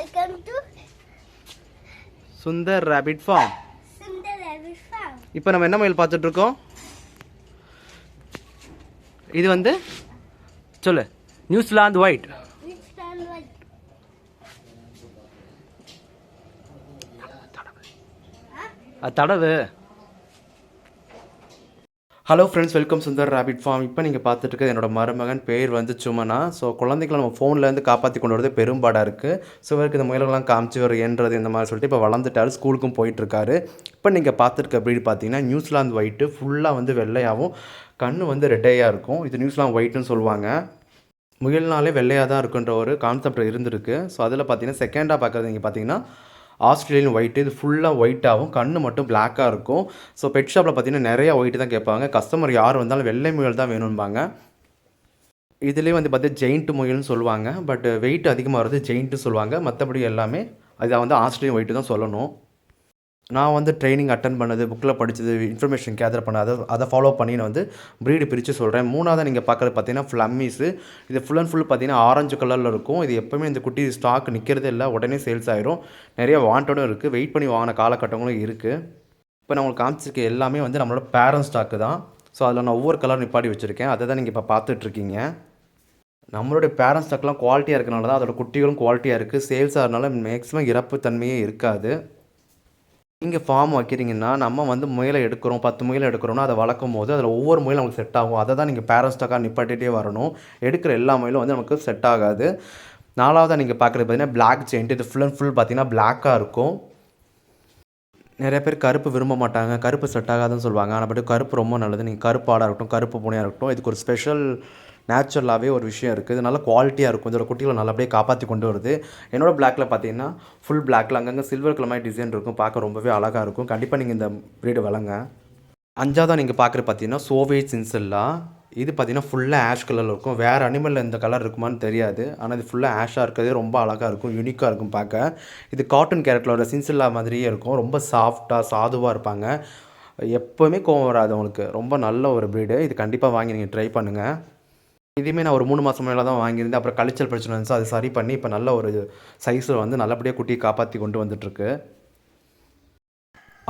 Welcome to Sundar rabbit farm Sundar Rabbit Farm. இப்போ நம்ம என்ன மயில் பார்த்துட்டு இருக்கோம்? இது வந்து சொல்லு. New Zealand white தடவு. Hello friends welcome Sundar rapid farm இப்போ நீங்கள் பார்த்துட்டு இருக்கிறது என்னோட மருமகன். பேர் வந்து சுமனா. ஸோ குழந்தைகளை நம்ம ஃபோன்லேருந்து காப்பாற்றி கொண்டு வரது பெரும்பாடாக இருக்குது ஸோ இவருக்கு இந்த முயல்கள்லாம் காமிச்சு ஒரு என்றது இந்த மாதிரி சொல்லிட்டு இப்போ வளர்ந்துட்டாரு ஸ்கூலுக்கும் போயிட்டுருக்காரு. இப்போ நீங்கள் பார்த்துருக்க ப்ரீடு பார்த்தீங்கன்னா நியூசிலாந்து ஒயிட்டு ஃபுல்லாக வந்து வெள்ளையாகவும் கண் வந்து ரெட்டையாக இருக்கும். இது நியூசிலாந்து ஒயிட்டுன்னு சொல்லுவாங்க. முயல்னாலே வெள்ளையாக தான் இருக்குன்ற ஒரு கான்செப்ட் இருந்திருக்கு. ஸோ அதில் பார்த்தீங்கன்னா செகண்டாக பார்க்குறது நீங்கள் பார்த்தீங்கன்னா ஆஸ்திரேலியன் ஒயிட்டு இது ஃபுல்லாக ஒயிட்டாகவும் கண்ணு மட்டும் பிளாக்காக இருக்கும். ஸோ பெட் ஷாப்பில் பார்த்தீங்கன்னா நிறையா ஒயிட்டு தான் கேட்பாங்க. கஸ்டமர் யார் வந்தாலும் வெள்ளை முயல் தான் வேணும்பாங்க. இதுலேயே வந்து பார்த்தீங்கன்னா ஜெயிண்ட் முயல்னு சொல்லுவாங்க. பட் வெயிட் அதிகமாக வருது ஜெயிண்ட்டு சொல்லுவாங்க. மற்றபடி எல்லாமே அது வந்து ஆஸ்திரேலியன் ஒயிட்டு தான் சொல்லணும். நான் வந்து ட்ரைனிங் அட்டன் பண்ணது புக்கில் படித்தது இன்ஃபர்மேஷன் கேதர் பண்ண அதை அதை ஃபாலோ பண்ணி நான் வந்து ப்ரீடு பிரித்து சொல்கிறேன் மூணாவது நீங்கள் பார்க்குறது பார்த்தீங்கன்னா ஃப்ளம்மிஸு இது ஃபுல் அண்ட் ஃபுல் பார்த்தீங்கன்னா ஆரஞ்சு கலரில் இருக்கும். இது எப்போவுமே இந்த குட்டி ஸ்டாக் நிற்கிறதே இல்லை. உடனே சேல்ஸ் ஆகிரும் நிறைய வாண்டடும் இருக்குது வெயிட் பண்ணி வாங்கின காலகட்டங்களும் இருக்குது இப்போ நான் உங்களுக்கு காமிச்சிருக்க எல்லாமே வந்து நம்மளோட பேரண்ட் ஸ்டாக்கு தான். ஸோ அதில் நான் ஒவ்வொரு கலர் நிப்பாடி வச்சுருக்கேன். அதை தான் நீங்கள் இப்போ பார்த்துட்ருக்கீங்க நம்மளுடைய பேரண்ட் ஸ்டாக்லாம் குவாலிட்டியாக இருக்கனால தான் அதோட குட்டிகளும் குவாலிட்டியாக இருக்குது சேல்ஸ் ஆகிறதுனால மேக்ஸிமம் இறப்பு தன்மையே இருக்காது. நீங்கள் ஃபார்ம் வைக்கிறீங்கன்னா நம்ம வந்து முயலை எடுக்கிறோம் பத்து முயலை எடுக்கிறோம்னா அதை வளர்க்கும் போது அதில் ஒவ்வொரு முயலும் நமக்கு செட் ஆகும். அதை தான் நீங்கள் பேரண்ட்ஸ்டாக்காக நிப்பாட்டிகிட்டே வரணும். எடுக்கிற எல்லா முயலும் வந்து நமக்கு செட் ஆகாது. நாலாவதாக நீங்கள் பார்க்குறது பார்த்தீங்கன்னா பிளாக் ஜெயிண்ட் இது ஃபுல் அண்ட் ஃபுல் பார்த்தீங்கன்னா பிளாக்காக இருக்கும். நிறைய பேர் கருப்பு விரும்ப மாட்டாங்க. கருப்பு செட் ஆகாதுன்னு சொல்லுவாங்க. ஆனால் பட் கருப்பு ரொம்ப நல்லது. நீங்கள் கருப்பு ஆடாக இருக்கட்டும் கருப்பு பூனையாக இருக்கட்டும் இதுக்கு ஒரு ஸ்பெஷல் நேச்சுரலாகவே ஒரு விஷயம் இருக்குது இது நல்லா குவாலிட்டியாக இருக்கும். இதோட குட்டிகளை நல்லபடியாக காப்பாற்றி கொண்டு வருது. என்னோடய பிளாக்ல பார்த்தீங்கன்னா ஃபுல் பிளாக்ல அங்கங்கே சில்வர் கலர் மாதிரி டிசைன் இருக்கும். பார்க்க ரொம்பவே அழகாக இருக்கும். கண்டிப்பாக நீங்கள் இந்த ப்ரீடு வளங்க. அஞ்சாவதாக நீங்கள் பார்க்குறது பார்த்தீங்கன்னா சோவியட் சின்செல்லா இது பார்த்தீங்கன்னா ஃபுல்லாக ஆஷ் கலரில் இருக்கும். வேறு அனிமலில் இந்த கலர் இருக்குமான்னு தெரியாது. ஆனால் இது ஃபுல்லாக ஆஷாக இருக்கிறதே ரொம்ப அழகாக இருக்கும். யூனிக்காக இருக்கும் பார்க்க. இது காட்டன் கேரக்டரோட சின்சில்லா மாதிரியே இருக்கும். ரொம்ப சாஃப்டாக சாதுவாக இருப்பாங்க. எப்போவுமே கோவம் வராது அவங்களுக்கு ரொம்ப நல்ல ஒரு ப்ரீடு இது கண்டிப்பாக வாங்கி நீங்கள் ட்ரை பண்ணுங்கள் இதுவுமே நான் ஒரு மூணு மாதம் மேலே தான் வாங்கியிருந்தேன். அப்புறம் கழிச்சல் பிரச்சனை இருந்துச்சு. அது சரி பண்ணி இப்போ நல்ல ஒரு சைஸில் வந்து நல்லபடியாக குட்டியை காப்பாற்றி கொண்டு வந்துட்டுருக்கு.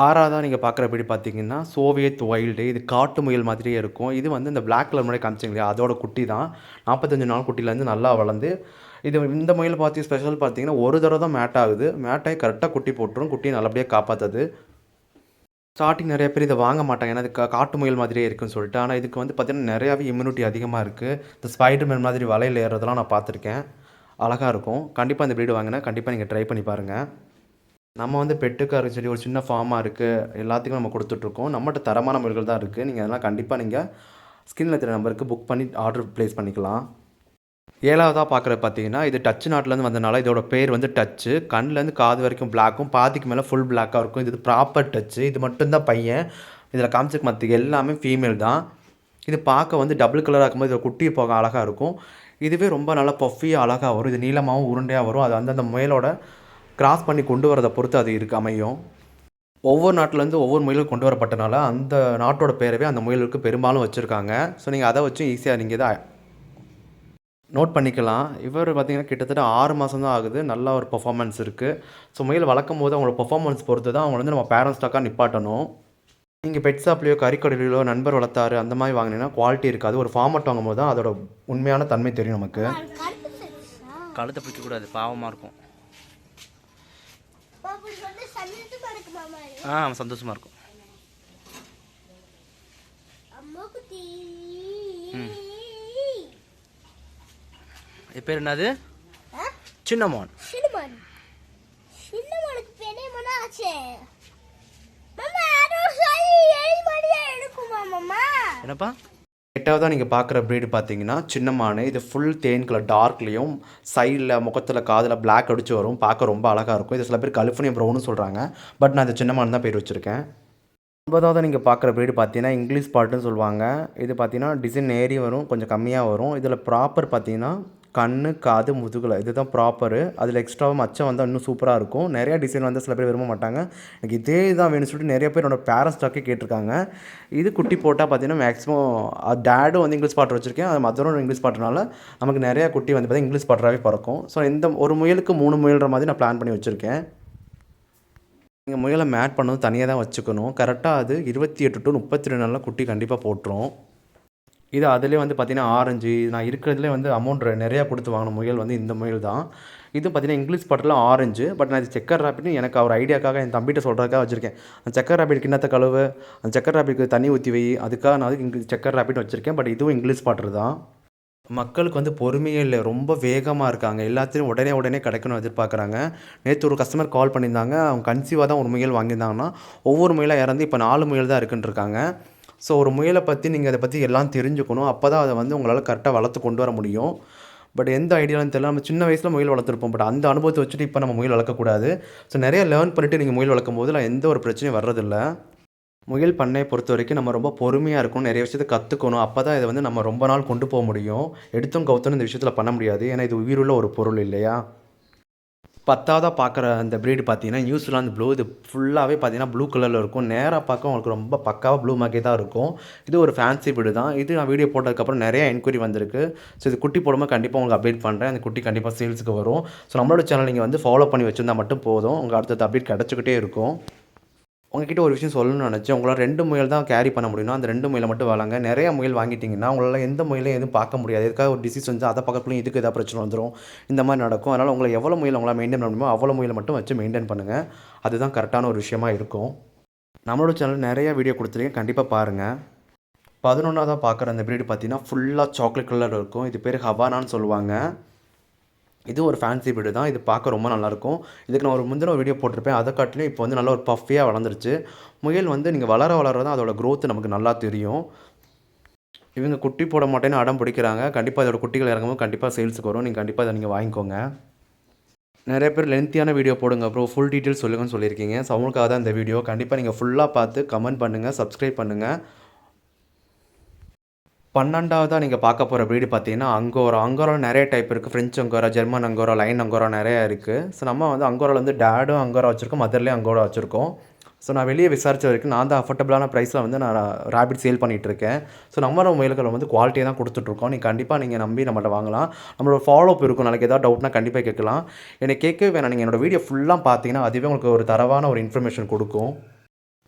ஆறாவதாக நீங்கள் பார்க்குற படி பார்த்தீங்கன்னா சோவியத் வைல்டு இது காட்டு முயல் மாதிரியே இருக்கும். இது வந்து இந்த பிளாக் கலர் முன்னாடி காமிச்சிங்க இல்லையா? அதோட குட்டி தான். நாற்பத்தஞ்சு நாள் குட்டிலேருந்து நல்லா வளர்ந்து இது இந்த முயல் பார்த்து ஸ்பெஷல் பார்த்தீங்கன்னா ஒரு தடவை தான் மேட் ஆகுது. மேட்டாகி கரெக்டாக குட்டி போட்டுரும். குட்டியை நல்லபடியாக காப்பாற்றுது ஸ்டார்டிங் நிறைய பேர் இதை வாங்க மாட்டாங்க. ஏன்னா இது காட்டு முயல் மாதிரியே இருக்குன்னு சொல்லிட்டு. ஆனால் இதுக்கு வந்து பார்த்தீங்கன்னா நிறையாவே இம்யூனிட்டி அதிகமாக இருக்குது இந்த ஸ்பைடர்மேன் மாதிரி வலையில் ஏறுறதெல்லாம் நான் பார்த்துருக்கேன். அழகாக இருக்கும். கண்டிப்பாக இந்த ப்ரீடு வாங்கினா கண்டிப்பாக நீங்கள் ட்ரை பண்ணி பாருங்கள் நம்ம வந்து பெட்டுக்காக சரி ஒரு சின்ன ஃபார்மாக இருக்குது எல்லாத்துக்கும் நம்ம கொடுத்துட்ருக்கோம். நம்மகிட்ட தரமான முயல்கள் தான் இருக்குது நீங்கள் அதெல்லாம் கண்டிப்பாக நீங்கள் ஸ்கின் தெரிய நம்பருக்கு புக் பண்ணி ஆர்டர் ப்ளேஸ் பண்ணிக்கலாம். ஏழாவதாக பார்க்குறது பார்த்தீங்கன்னா இது டச்சு நாட்டிலேருந்து வந்தனால இதோட பேர் வந்து டச்சு கண்லேருந்து காது வரைக்கும் பிளாக்கும் பாதிக்கு மேலே ஃபுல் பிளாக்காக இருக்கும். இது ப்ராப்பர் டச்சு இது மட்டும்தான் பையன். இதில் காமிச்சிக்க மற்ற எல்லாமே ஃபீமேல் தான். இது பார்க்க வந்து டபுள் கலராக இருக்கும்போது இதில் குட்டி போக அழகாக இருக்கும். இதுவே ரொம்ப நல்லா பஃபியாக அழகாக வரும். இது நீளமாகவும் உருண்டையாக வரும். அது அந்தந்த முயலோட கிராஸ் பண்ணி கொண்டு வரதை பொறுத்து அது இருக்கு அமையும். ஒவ்வொரு நாட்டிலேருந்து ஒவ்வொரு முயலும் கொண்டு வரப்பட்டனால அந்த நாட்டோட பேரவே அந்த முயலுக்கு பெரும்பாலும் வச்சுருக்காங்க. ஸோ நீங்கள் அதை வச்சு ஈஸியாக நீங்கள் இதை நோட் பண்ணிக்கலாம். இவர் பார்த்தீங்கன்னா கிட்டத்தட்ட ஆறு மாதம் தான் ஆகுது. நல்ல ஒரு பெர்ஃபார்மன்ஸ் இருக்குது ஸோ முயல் வளர்க்கும் போது அவங்களோட பெர்ஃபார்மன்ஸ் பொறுத்து தான் அவங்க வந்து நம்ம பேரண்ட் ஸ்டாக்காக நிப்பாட்டணும். நீங்கள் பெட் ஷாப்லேயோ கறிக்கடையிலையோ நண்பர் வளர்த்தாரு அந்த மாதிரி வாங்கினீங்கன்னா குவாலிட்டி இருக்காது. ஒரு ஃபார்மட் வாங்கும் போது தான் அதோட உண்மையான தன்மை தெரியும் நமக்கு? கழுத்தை பிடிக்கக்கூடாது பாவமாக இருக்கும்? ஆ சந்தோஷமாக இருக்கும். அம்மா குட்டி. இது பேர் என்னது? சின்னமான். சின்னமான். சின்னமானுக்கு பெரிய மனம் ஆச்சே. மாமா, ஏழு எடுக்குமா? என்னப்பா? எட்டாவதாக நீங்கள் பார்க்குற ப்ரீடு பார்த்தீங்கன்னா சின்னமான இது ஃபுல் தேன் கலர் டார்க்லேயும் சைடில் முகத்தில் காதில் Black அடிச்சு வரும். பார்க்க ரொம்ப அழகாக இருக்கும். இது சில பேர் கலிஃபோர்னியா ப்ரௌன்னு சொல்கிறாங்க பட் நான் இது சின்னமான தான் பேர் வச்சுருக்கேன். ஒன்பதாவது நீங்கள் பார்க்குற ப்ரீடு பார்த்தீங்கன்னா இங்கிலீஷ் பாட்டுன்னு சொல்லுவாங்க. இது பார்த்தீங்கன்னா டிசைன் ஏறி வரும் கொஞ்சம் கம்மியாக வரும். இதில் ப்ராப்பர் பார்த்தீங்கன்னா கண் காது முதுகில். இதுதான் ப்ராப்பரு அதில் எக்ஸ்ட்ராவாக மச்சம் வந்தால் இன்னும் சூப்பராக இருக்கும். நிறையா டிசைன் வந்து சில பேர் விரும்ப மாட்டாங்க. எனக்கு இதே தான் வேணும்னு சொல்லிட்டு நிறைய பேர் என்னோட பேரண்ட்ஸ்டாக்கே கேட்டிருக்காங்க. இது குட்டி போட்டால் பார்த்தீங்கன்னா மேக்ஸிமம் டேடும் வந்து இங்கிலீஷ் பாட்டு வச்சுருக்கேன். அது மதரும் இங்கிலீஷ் பாட்டுனால நமக்கு நிறையா குட்டி வந்து பார்த்தீங்கன்னா இங்கிலீஷ் பாட்டராகவே பிறக்கும். ஸோ இந்த ஒரு முயலுக்கு மூணு முயல்ற மாதிரி நான் பிளான் பண்ணி வச்சுருக்கேன். நீங்கள் முயலை மேட் பண்ணதும் தனியாக தான் வச்சுக்கணும் கரெக்டாக அது இருபத்தி எட்டு டு முப்பத்தி ரெண்டு நாளில் குட்டி கண்டிப்பாக போட்டுரும். இது அதிலே வந்து பார்த்திங்கன்னா ஆரஞ்சு நான் இருக்கிறதுலே வந்து அமௌண்ட் நிறையா கொடுத்து வாங்கின முயல் வந்து இந்த முயல் தான். இது பார்த்தீங்கன்னா இங்கிலீஷ் பாட்டில் ஆரஞ்சு பட் நான் இது செக்கர் ராபிட்னு எனக்கு அவர் ஐடியாக்காக என் தம்பிகிட்ட சொல்கிறதுக்காக வச்சுருக்கேன். அந்த செக்கர் ராபிட் கிண்ணத்தை கழுவு அந்த செக்கர் ராபிட்க்கு தண்ணி ஊற்றி வை அதுக்காக நான் அதுக்கு இங்கிலீஷ் செக்கர் ராபிட்னு வச்சுருக்கேன் பட் இதுவும் இங்கிலீஷ் பாட்டர் தான். மக்களுக்கு வந்து பொறுமையே இல்லை ரொம்ப வேகமாக இருக்காங்க. எல்லாத்தையும் உடனே உடனே கிடைக்கணும் எதிர்பார்க்குறாங்க. நேற்று ஒரு கஸ்டமர் கால் பண்ணியிருந்தாங்க. அவங்க கன்சீவாக தான் ஒரு முயல் வாங்கியிருந்தாங்கன்னா ஒவ்வொரு முயலாக இறந்து இப்போ நாலு முயல் தான் இருக்குன்னு இருக்காங்க. ஸோ ஒரு முயலை பற்றி நீங்கள் அதை பற்றி எல்லாம் தெரிஞ்சுக்கணும். அப்போ தான் அதை வந்து உங்களால் கரெக்டாக வளர்த்து கொண்டு வர முடியும். பட் எந்த ஐடியாலும் தெரியல. நம்ம சின்ன வயசில் முயல் வளர்த்துருப்போம். பட் அந்த அனுபவத்தை வச்சுட்டு இப்போ நம்ம முயல் வளர்க்கக்கூடாது ஸோ நிறைய லேர்ன் பண்ணிவிட்டு நீங்கள் முயல் வளர்க்கும் போது எந்த ஒரு பிரச்சனையும் வர்றதில்ல. முயல் பண்ணையை பொறுத்த வரைக்கும் நம்ம ரொம்ப பொறுமையாக இருக்கணும். நிறைய விஷயத்தை கற்றுக்கணும் அப்போ தான் இதை வந்து நம்ம ரொம்ப நாள் கொண்டு போக முடியும். எடுத்தும் கவுத்தணும் இந்த விஷயத்தில் பண்ண முடியாது. ஏன்னா இது உயிருள்ள ஒரு பொருள் இல்லையா? பத்தாவதாக பார்க்குற அந்த ப்ரீடு பார்த்தீங்கன்னா நியூசிலாந்து ப்ளூ இது ஃபுல்லாகவே பார்த்தீங்கன்னா ப்ளூ கலரில் இருக்கும். நேராக பார்க்க உங்களுக்கு ரொம்ப பக்காவாக ப்ளூ மார்க்கே தான் இருக்கும். இது ஒரு ஃபேன்சி ப்ரீடு தான். இது நான் வீடியோ போட்டதுக்கப்புறம் நிறைய என்கொயரி வந்திருக்கு. ஸோ இது குட்டி போடும்போது கண்டிப்பாக உங்களுக்கு அப்டேட் பண்ணுறேன் அந்த குட்டி கண்டிப்பாக சேல்ஸுக்கு வரும். ஸோ நம்மளோட சேனல் நீங்கள் வந்து ஃபாலோ பண்ணி வச்சுருந்தா மட்டும் போதும். உங்கள் அடுத்தது அப்டேட் கிடச்சிக்கிட்டே இருக்கும். உங்ககிட்ட ஒரு விஷயம் சொல்லணும்னு நினச்சேன் உங்களால் ரெண்டு முயல் தான் கேரி பண்ண முடியும்னா அந்த ரெண்டு முயலை மட்டும் வளங்க நிறைய முயல் வாங்கிட்டீங்கன்னா உங்களால் எந்த முயலையும் எதுவும் பார்க்க முடியாது. எதுக்காக ஒரு டிசீஸ் வந்து அதை பக்கத்துலையும் இதுக்கு எதாவது பிரச்சனை வந்துடும் இந்த மாதிரி நடக்கும். அதனால் உங்களை எவ்வளோ முயல் உங்களால் மெயின்டைன் பண்ண முடியுமோ அவ்வளோ முயலை மட்டும் வச்சு மெயின்டைன் பண்ணுங்கள் அதுதான் கரெக்டான ஒரு விஷயமா இருக்கும். நம்மளோட சேனல் நிறைய வீடியோ கொடுத்துருக்கேன். கண்டிப்பாக பாருங்கள் பதினொன்றாவதாக பார்க்குற அந்த ப்ரீடு பார்த்தீங்கன்னா ஃபுல்லாக சாக்லேட் கலர் இருக்கும். இது பேர் ஹவானான்னு சொல்லுவாங்க. இது ஒரு ஃபேன்சி வீடு தான். இது பார்க்க ரொம்ப நல்லாயிருக்கும். இதுக்கு நான் ஒரு முந்தின வீடியோ போட்டிருப்பேன். அதை காட்டிலும் இப்போ வந்து நல்ல ஒரு பஃபியாக வளர்ந்துருச்சு. முயல் வந்து நீங்கள் வளர வளர தான் அதோடய growth நமக்கு நல்லா தெரியும். இவங்க குட்டி போட மாட்டேன்னு அடம் பிடிக்கிறாங்க. கண்டிப்பாக இதோட குட்டிகள் இறங்கும்போது கண்டிப்பாக சேல்ஸுக்கு வரும். நீங்கள் கண்டிப்பாக இதை நீங்கள் வாங்கிக்கோங்க. நிறைய பேர் லென்த்தியான வீடியோ போடுங்க அப்புறம் ஃபுல் டீட்டெயில்ஸ் சொல்லுங்கன்னு சொல்லியிருக்கீங்க. ஸோ அவங்களுக்காக தான் இந்த வீடியோ கண்டிப்பாக நீங்கள் ஃபுல்லாக பார்த்து கமெண்ட் பண்ணுங்கள் சப்ஸ்கிரைப் பண்ணுங்கள் பன்னெண்டாவதாக நீங்கள் பார்க்க போகிற ப்ரீடு பார்த்தீங்கன்னா அங்கோரா அங்கோராவில் நிறைய டைப் இருக்குது French Angora German Angora line Angora நிறையா இருக்குது ஸோ நம்ம வந்து அங்கோராவில் வந்து டேடும் அங்கோரா வச்சுருக்கோம் மதர்லேயும் அங்கோரா வச்சுருக்கோம். ஸோ நான் வெளியே விசாரிச்ச வரைக்கும் நான் தான் அஃபோர்டபுளான ப்ரைஸில் வந்து நான் ரேபிட் சேல் பண்ணிகிட்ருக்கேன் ஸோ நம்மளோட முயல்களை வந்து குவாலிட்டியாக தான் கொடுத்துட்ருக்கோம் நீங்கள் கண்டிப்பாக நீங்கள் நம்பி நம்மள்ட்ட வாங்கலாம். நம்மளோட ஃபாலோ அப் இருக்கும். நாளைக்கு ஏதாவது டவுட்னா கண்டிப்பாக கேட்கலாம். என்னை கேட்கவே வேணாம். நீங்கள் என்னோட வீடியோ ஃபுல்லாக பார்த்தீங்கன்னா அதுவே உங்களுக்கு ஒரு தரவான ஒரு இன்ஃபர்மேஷன் கொடுக்கும்.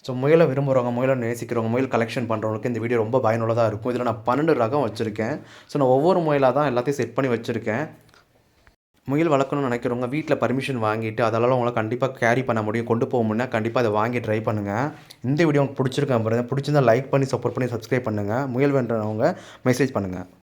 ஸோ முயலை விரும்புகிறவங்க முயலை நேசிக்கிறவங்க முயல் கலெக்ஷன் பண்ணுறவங்களுக்கு இந்த வீடியோ ரொம்ப பயனுள்ளதாக இருக்கும். இதில் நான் பன்னெண்டு ரகம் வச்சுருக்கேன். ஸோ நான் ஒவ்வொரு முயலாக தான் எல்லாத்தையும் செட் பண்ணி வச்சுருக்கேன். முயல் வளர்க்கணும்னு நினைக்கிறவங்க வீட்டில் பர்மிஷன் வாங்கிட்டு அதெல்லாம் உங்களை கண்டிப்பாக கேரி பண்ண முடியும். கொண்டு போக முடியும்னா கண்டிப்பாக அதை வாங்கி ட்ரை பண்ணுங்கள் இந்த வீடியோ உங்களுக்கு பிடிச்சிருக்கேன் பாருங்க. பிடிச்சிருந்தா லைக் பண்ணி சப்போர்ட் பண்ணி சப்ஸ்கிரைப் பண்ணுங்கள் முயல் வேண்டவங்க மெசேஜ் பண்ணுங்கள்